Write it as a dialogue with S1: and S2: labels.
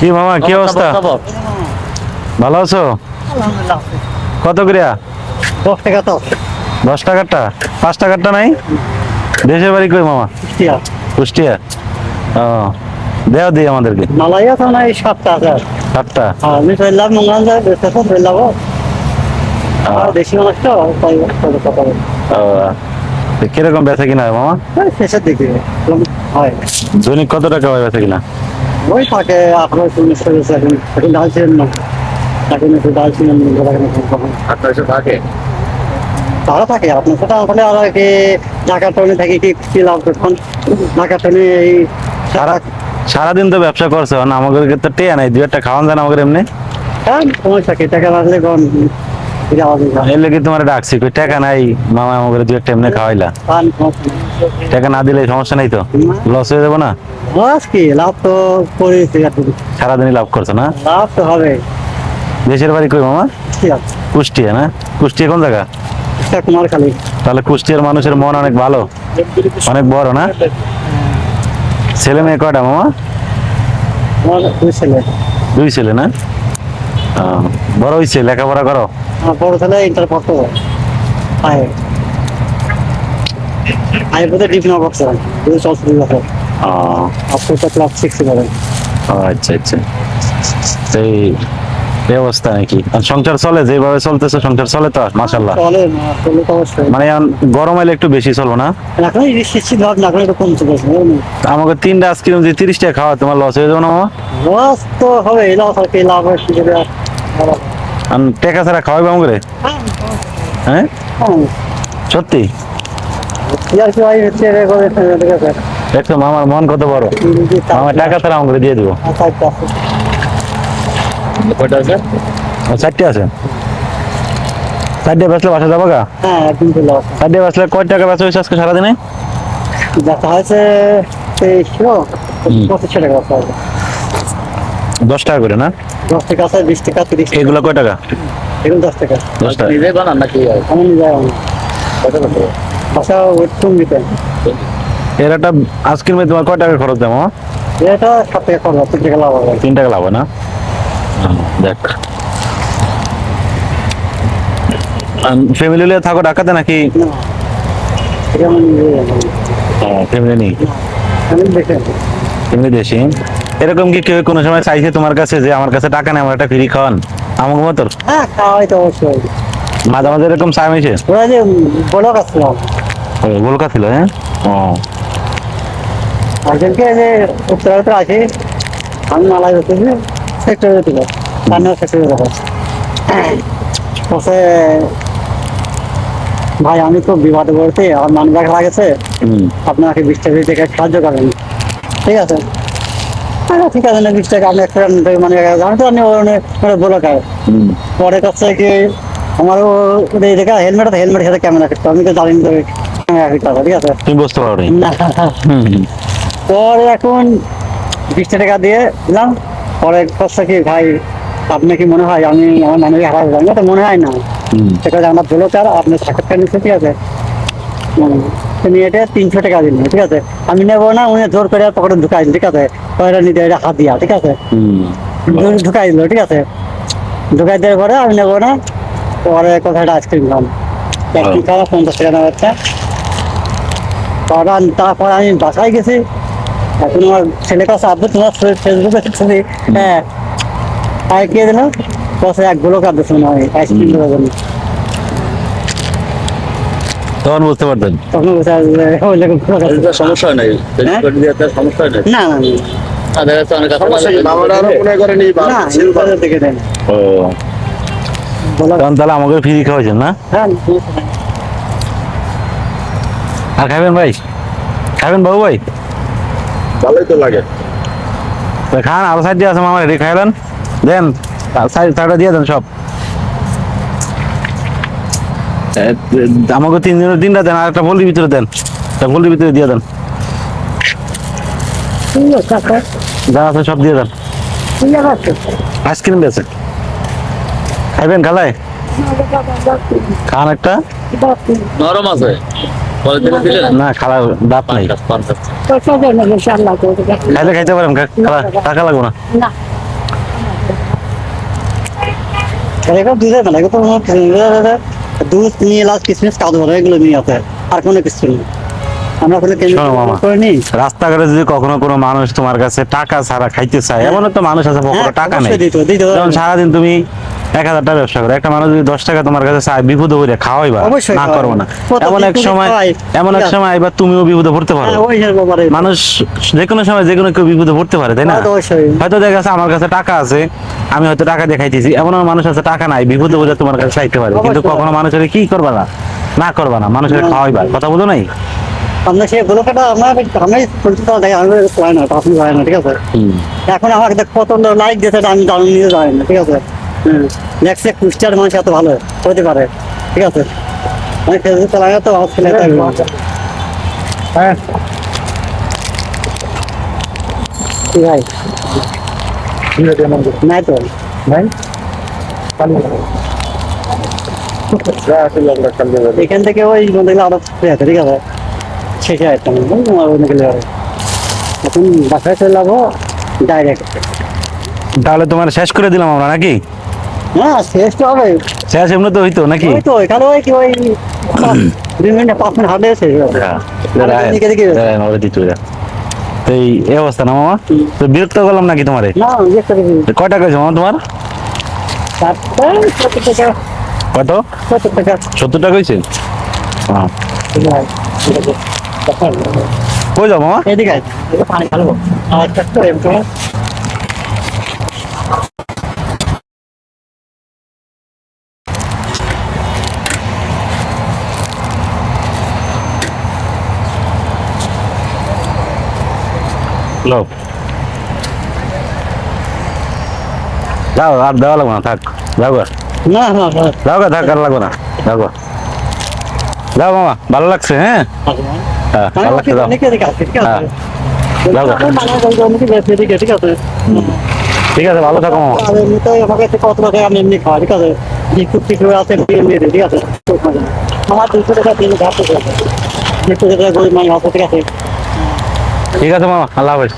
S1: কি মামা কি অবস্থা? ভালো আছো? কত করিয়া?
S2: দশ টাকা তো।
S1: দশ টাকারটা? পাঁচ টাকারটা নাই? দেশের বাড়ি কই মামা? কুষ্টিয়া। ও দেও দিই আমাদেরকে।
S2: মালাই আছে না এই সাতটা আছে।
S1: সাতটা?
S2: আমি ফেললাম মঙ্গল যায় বেঁচে তো ফেললাম। আর বেশি মানুষ তো
S1: কীরকম বেচা কিনা মামা?
S2: শেষের দিকে। হয়।
S1: দৈনিক কত টাকা হয় বেচা কিনা?
S2: ওই থাকে আঠারো চল্লিশ টাকা এখন। ডাল না। এখন একটু
S1: থাকে?
S2: তারা থাকে আপনার সাথে আসলে আর কি ঢাকা টনে থাকি কি কি লাভ করছেন ঢাকা টনে এই
S1: সারা সারাদিন তো ব্যবসা করছ আমাদের তো টেয়া নাই দু একটা খাওয়ান যায় না আমাদের এমনি।
S2: হ্যাঁ সমস্যা কি? টাকা লাগলে কোন
S1: এর লেগে তোমার ডাকছি কই টাকা নাই? মামা আমাদের দুই একটা এমনি খাওয়াইলা।
S2: পান সমস্যা নেই।
S1: টাকা না দিলে সমস্যা নাই তো? লস হয়ে যাব না?
S2: লাভ কি? লাভ তো করেছি
S1: সারাদিনই লাভ করছ না?
S2: লাভ তো হবে।
S1: দেশের বাড়ি কই মামা? কুষ্টিয়া। না? কুষ্টিয়া কোন জায়গা?
S2: একটা
S1: তাহলে কুষ্টিয়ার মানুষের মন অনেক ভালো। অনেক বড় না? ছেলে মেয়ে কয়টা মামা?
S2: দুই ছেলে।
S1: দুই ছেলে না? বড় হইছে লেখাপড়া করো?
S2: বড় ছেলে ইন্টার পড়তো। আয়। আয় ডিপ্লোমা করছে দুই চলছে দুই বছর। ক্লাস সিক্স
S1: আচ্ছা আচ্ছা। এই অবস্থা নাকি? সংসার চলে যেভাবে চলতেছে সংসার চলে তো মাসাল্লাহ
S2: চলে চলে তো অবশ্যই।
S1: মানে গরম এলে একটু বেশি চলবো না?
S2: এখন ভাব কম
S1: আমাকে তিনটা আইসক্রিম যদি তিরিশ টাকা খাওয়া তোমার লস হয়ে যাবে না
S2: লস তো হবে লস আর কি লাভ হয় করে
S1: আর টাকা ছাড়া খাওয়াবে আমাকে হ্যাঁ? সত্যি?
S2: করে ঠিক
S1: মামার মন কত বড়। মামা টাকা ছাড়া আমাকে দিয়ে দিবো। আছে? চারটে আছে। চারটে বেচলে বাসা যাব গা?
S2: হ্যাঁ
S1: চারটে বেচলে কয় টাকা বেচা হয়েছে আজকে সারাদিনে?
S2: দেখা হয়েছে পঁচিশশো টাকা
S1: দশ টাকা করে না?
S2: দশ টাকা আছে বিশ টাকা তিরিশ
S1: এগুলো কয় টাকা?
S2: এগুলো দশ টাকা।
S1: দশ টাকা।
S3: নিজে বানান নাকি?
S2: আমি ওই
S1: এর একটা আইসক্রিমে তোমার কয় টাকা খরচ
S2: এটা সাত টাকা খরচ তিন টাকা লাভ হবে।
S1: তিন টাকা লাভ না? দেখ। ফ্যামিলি লিয়ে থাকো ঢাকাতে নাকি? ফ্যামিলি নেই।
S2: আমি দেখে
S1: এমনি দেশি। এরকম কি কেউ কোনো সময় চাইছে তোমার কাছে যে আমার কাছে টাকা নেই আমার একটা ফ্রি খাওয়ান? আমাকে মতো
S2: হ্যাঁ খাওয়াই তো অবশ্যই।
S1: মাঝে মাঝে এরকম চাই হয়েছে?
S2: ওরা যে বলক
S1: ছিল হ্যাঁ? ও।
S2: একজনকে যে উত্তরাতে আছে আমি মালাই হতেছি সেক্টরে দিল স্থানীয় সেক্টরে বলছে ভাই আমি তো বিবাদে পড়েছি আমার মান ব্যাগ লাগেছে। আপনাকে বিশ টাকা সাহায্য করেন ঠিক আছে। ঠিক আছে না বিশ টাকা আপনি একটা মানে আমি তো আপনি মানে বলে খাই পরে কাছে কি আমারও দেখা হেলমেট আছে হেলমেটের সাথে ক্যামেরা ফিট আমি তো জানি ঠিক আছে?
S1: তুমি বুঝতে পারো।
S2: পরে এখন বিশ টাকা দিয়ে দিলাম পরে করছে কি ভাই আপনি কি মনে হয় আমি আমার মানুষ হারাই দিলাম তো মনে হয় না। সেটা আমরা বলো স্যার আপনার সাক্ষাৎকার নিচ্ছে ঠিক আছে? তুমি এটা তিনশো টাকা দিন ঠিক আছে? আমি নেব না উনি জোর করে পকেটে ঢুকাই ঠিক আছে? পয়টা নিতে এটা হাত দিয়া ঠিক আছে? ঢুকাই দিল ঠিক আছে? ঢুকাই দেওয়ার পরে আমি নেব না পরে কোথায় একটা আইসক্রিম খাম আইসক্রিম খাওয়া পঞ্চাশ টাকা নেওয়া হচ্ছে তারপর তারপর আমি বাসায় গেছি। এখন আমার ছেলে কাছে আব্বু তোমার ফেসবুকে ছবি হ্যাঁ। আর কে দিল বসে এক গোলক আব্দুল হয় আইসক্রিম দেওয়ার জন্য।
S1: তখন বুঝতে পারতেন।
S2: তখন
S3: সমস্যা নাই?
S2: হ্যাঁ?
S3: সমস্যা নাই?
S2: না না
S1: তাহলে আমাকে ফ্রি খাওয়াইছেন না?
S2: হ্যাঁ।
S1: আর খাবেন ভাই? খাবেন বাবু ভাই?
S4: ভালোই তো লাগে।
S1: খান আরও সাইড দিয়ে আছে মামা রেডি খাইলেন? দেন সাইড সাইডটা দিয়ে দেন সব। আমাকে তিন দিনের দিনটা দেন আর একটা ভলির ভিতরে দেন। একটা ভলির ভিতরে দিয়ে দেন।
S2: কাকা
S1: যা আছে সব দিয়ে দেন। আইসক্রিম দিয়েছে খাইবেন খালাই খান একটা।
S3: নরম আছে। পরে
S1: না খালা দাঁত নাই। খাইলে খাইতে পারেন খালা টাকা লাগবো না।
S2: এরকম দুধে মেলা এগুলো তো দুধ নিয়ে লাস্ট কিসমিস কাজ বলে এগুলো নিয়ে আছে আর কোনো কিছু নেই আমরা। কেমিক্যাল করিনি
S1: রাস্তাঘাটে যদি কখনো কোনো মানুষ তোমার কাছে টাকা ছাড়া খাইতে চায় এমন তো মানুষ আছে
S2: হ্যাঁ,
S1: টাকা নেই। সারাদিন তুমি এক হাজার টাকা ব্যবসা করো। একটা মানুষ যদি দশ টাকা তোমার কাছে চায় বিপদে খাওয়াইবা না করব না। এমন এক সময় এমন এক সময় তুমিও বিপদে পড়তে পারো।
S2: হ্যাঁ।
S1: মানুষ যে কোনো সময় যে কোনো কেউ বিপদে পড়তে পারে তাই না?
S2: হ্যাঁ।
S1: হয়তো দেখা যাচ্ছে আমার কাছে টাকা আছে আমি হয়তো টাকা দেখাইতেছি। এমন মানুষ আছে টাকা নাই বিপদে পড়ে তোমার কাছে চাইতে পারে। কিন্তু কখনো মানুষের কি করবা না? না করবা না। মানুষের খাওয়াইবা কথা বলো নাই?
S2: আমরা সে ব্লকটা আমার আমি পরিচিত দেখে আমি না আপনি না ঠিক আছে? এখন দেখ কত লাইক দিয়েছে আমি জানি নিয়ে যাই না ঠিক আছে? হুম দেখছে কুষ্টিয়ার মানুষ এত ভালো হতে পারে ঠিক আছে? আমি ফেসবুক চালাই তো আমার ছেলে হ্যাঁ। ভাই? নাই তো। এখান থেকে ওই বন্ধুগুলো আরও ফ্রি আছে ঠিক আছে? শেষে আসতাম এখন বাসায় চলে যাব ডাইরেক্ট
S1: তাহলে তোমার শেষ করে দিলাম আমরা নাকি?
S2: হ্যাঁ শেষ তো হবে।
S1: শেষ এমনি তো হইতো নাকি?
S2: ওই তো এখানে ওই কি ওই দুই মিনিট পাঁচ মিনিট হাঁটলে শেষ হয়ে এদিকে এদিকে
S1: তো এই অবস্থা না মামা? তো বিরক্ত করলাম নাকি তোমারে?
S2: না করে দিবি।
S1: তো কয় টাকা হয়েছে মামা তোমার? কত?
S2: সত্তর টাকা।
S1: হয়েছে হ্যাঁ। কই যাও মামা
S2: এদিকে পানি খাব আর
S1: যাও যাও আর দেওয়া লাগবে না থাক। যাও গা।
S2: না
S1: যাও গা থাক আর লাগবে না। যাও গা। যাও মামা ভালো লাগছে হ্যাঁ? হ্যাঁ ভালো লাগছে যাও।
S2: আছে?
S1: যাও গা।
S2: ঠিক আছে?
S1: ভালো থাকো মামা।
S2: কত টাকা আমি এমনি খাওয়া, ঠিক আছে? টিস্কুট আছে, ঠিক আছে? আমার দুশো টাকা তিন ঘাট দুশো টাকা গরিব মানুষ আছে, ঠিক আছে?
S1: ঠিক আছে মামা আল্লাহ হাফেজ।